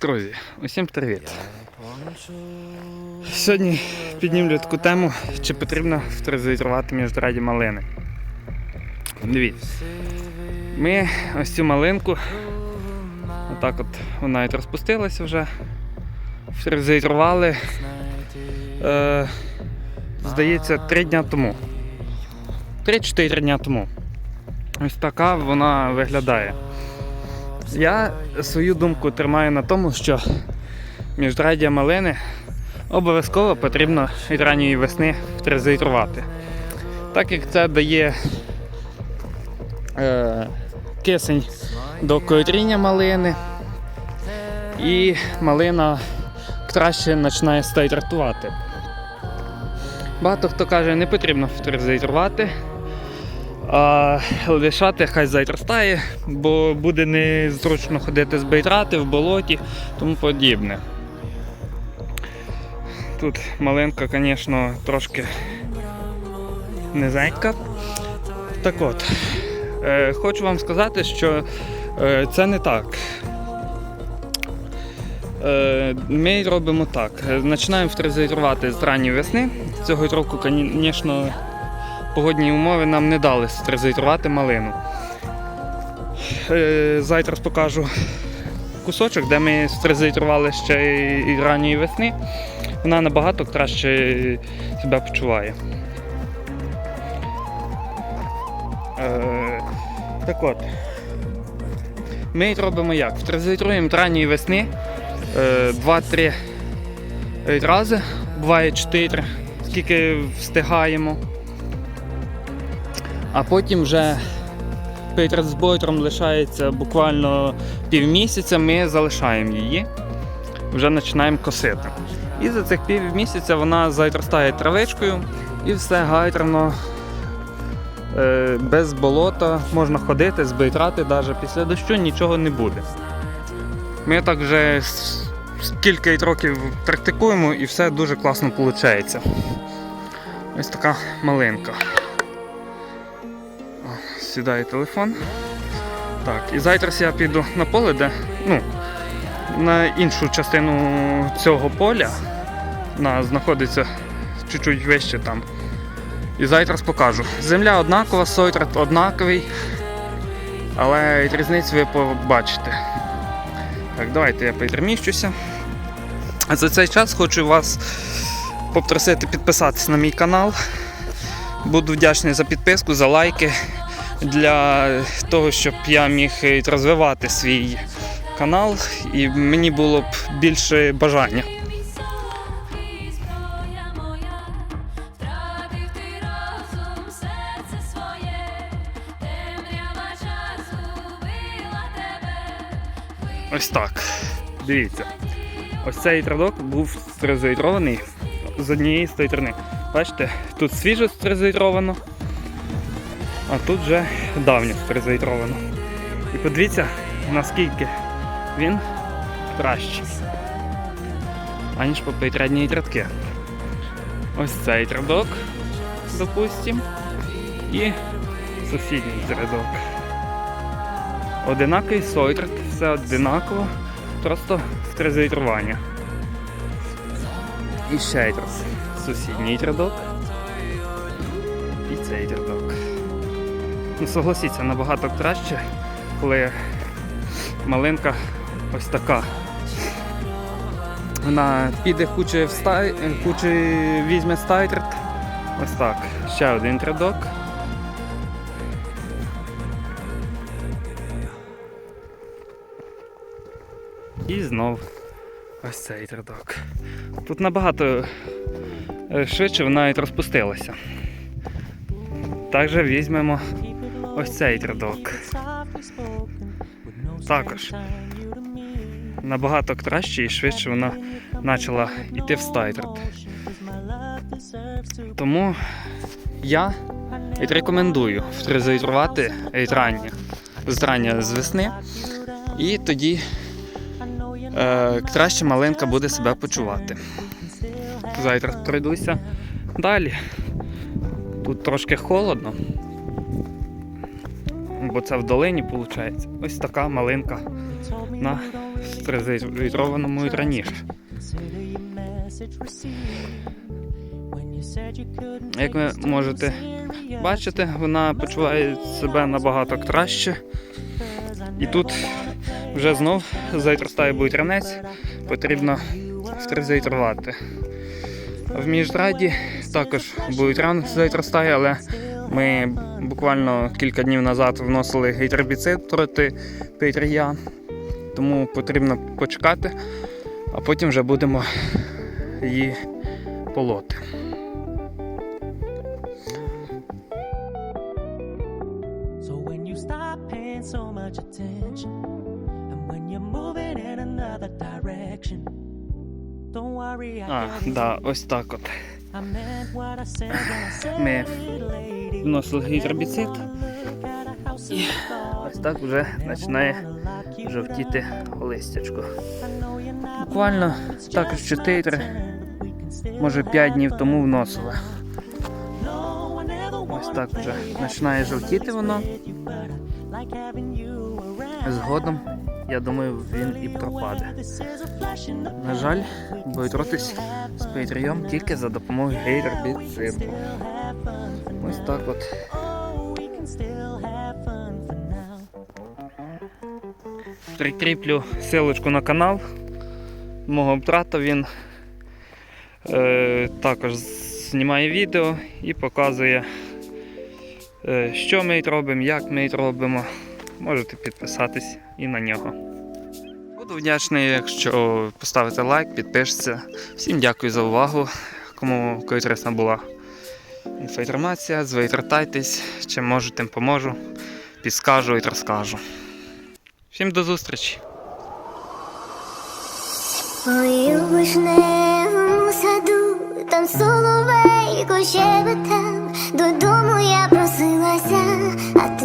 Друзі, усім привіт. Сьогодні піднімлю таку тему, чи потрібно вторизувати міжраді малини. Дивіться. Ми ось цю малинку, отак от вона і розпустилася вже. Вторизували, е, здається, три дня тому. Три-чотири дня тому. Ось така вона виглядає. Я свою думку тримаю на тому, що міжраддя малини обов'язково потрібно від ранньої весни втрезитрувати. Так як це дає е, кисень до коріння малини, і малина краще починає стайтратувати. Багато хто каже, не потрібно втрезитрувати. А лишати хай зайтростає, бо буде незручно ходити з бейтрати в болоті тому подібне. Тут малинка, звісно, трошки низенька. Так от, е, хочу вам сказати, що е, це не так. Е, ми робимо так. Е, Починаємо втрезитрувати з ранньої весни. Цього року, звісно, погодні умови нам не дали стрезитрувати малину. Е, Зараз покажу кусочок, де ми стрезитрували ще і ранньої весни. Вона набагато краще себе почуває. Е, Так от. Ми робимо як? Втрезитруємо ранньої весни е, 2-3 рази, буває 4, скільки встигаємо. А потім вже перед збойтром лишається буквально півмісяця, ми залишаємо її, вже починаємо косити. І за цих півмісяця вона зайтростає травичкою і все гайтерно, е, без болота, можна ходити, збитрати, навіть після дощу нічого не буде. Ми так вже кілька років практикуємо і все дуже класно виходить. Ось така малинка сідає телефон. Так, і зараз я піду на поле, де, ну, на іншу частину цього поля. Вона знаходиться чуть-чуть вище там. І зараз покажу. Земля однакова, сойтрат однаковий, але різницю ви побачите. Так, давайте я переміщуся. А за цей час хочу вас попросити підписатись на мій канал. Буду вдячний за підписку, за лайки для того, щоб я міг розвивати свій канал і мені було б більше бажання. Ось так. Дивіться. Ось цей традок був стрезоїтрований з однієї сторони. Бачите, тут свіжо стрезоїтровано, а тут вже давньо стрезоїтровано. І подивіться, наскільки він кращий, аніж попередні традки. Ось цей традок, допустим, і сусідній традок. Одинаковий сойтрат, все одинаково, просто стрезитрування. І ще раз сусідній рядок. І цей рядок. Ну, согласіться, набагато краще, коли малинка ось така. Вона піде куче в стай, куче візьме стайтрет. Ось так. Ще один рядок. І знов ось цей рядок. Тут набагато е, швидше вона навіть розпустилася. Також візьмемо ось цей рядок. Також набагато краще і швидше вона почала йти в стайтрет. Тому я рекомендую втрезитрувати рання, зрання з весни, і тоді е, краще маленька буде себе почувати. Зараз пройдуся далі. Тут трошки холодно, бо це в долині виходить. Ось така малинка на стерилізованому раніше. Як ви можете бачити, вона почуває себе набагато краще. І тут вже знов зайтростає буйтрянець, потрібно стерилізувати. В міжраді також буйтрян зайтростає, але ми буквально кілька днів назад вносили гейтербіцид проти петрія, тому потрібно почекати, а потім вже будемо її полоти. So much attention, and when you're moving in another direction, don't worry, I А, да, ось так от. Ми вносили in the ось так вже починає жовтіти листячко. Буквально також 4, може 5 днів тому вносили. Ось так вже починає жовтіти воно. Згодом, я думаю, він і пропаде. На жаль, боротись з петрієм тільки за допомогою гейрбіциду. Ось так от. Прикріплю силочку на канал мого брата. Він е, також знімає відео і показує, е, що ми робимо, як ми робимо. Можете підписатись і на нього. Буду вдячний, якщо поставите лайк, підпишеться. Всім дякую за увагу. Кому корисна була інформація, звертайтесь, чим можу, тим поможу. Підскажу і розкажу. Всім до зустрічі! Ой, у вишневому саду, там соловейко щебетав, додому я просилася, а